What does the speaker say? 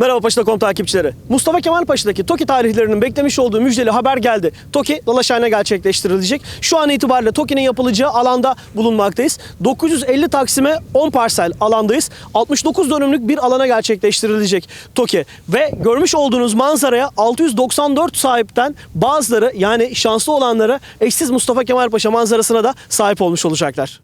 Merhaba Paşa.com takipçileri. Mustafa Kemal Paşa'daki TOKİ tarihlerinin beklemiş olduğu müjdeli haber geldi. TOKİ dolaşhane gerçekleştirilecek. Şu an itibariyle TOKİ'nin yapılacağı alanda bulunmaktayız. 950 Taksim'e 10 parsel alandayız. 69 dönümlük bir alana gerçekleştirilecek TOKİ. Ve görmüş olduğunuz manzaraya 694 sahipten bazıları yani şanslı olanları eşsiz Mustafa Kemal Paşa manzarasına da sahip olmuş olacaklar.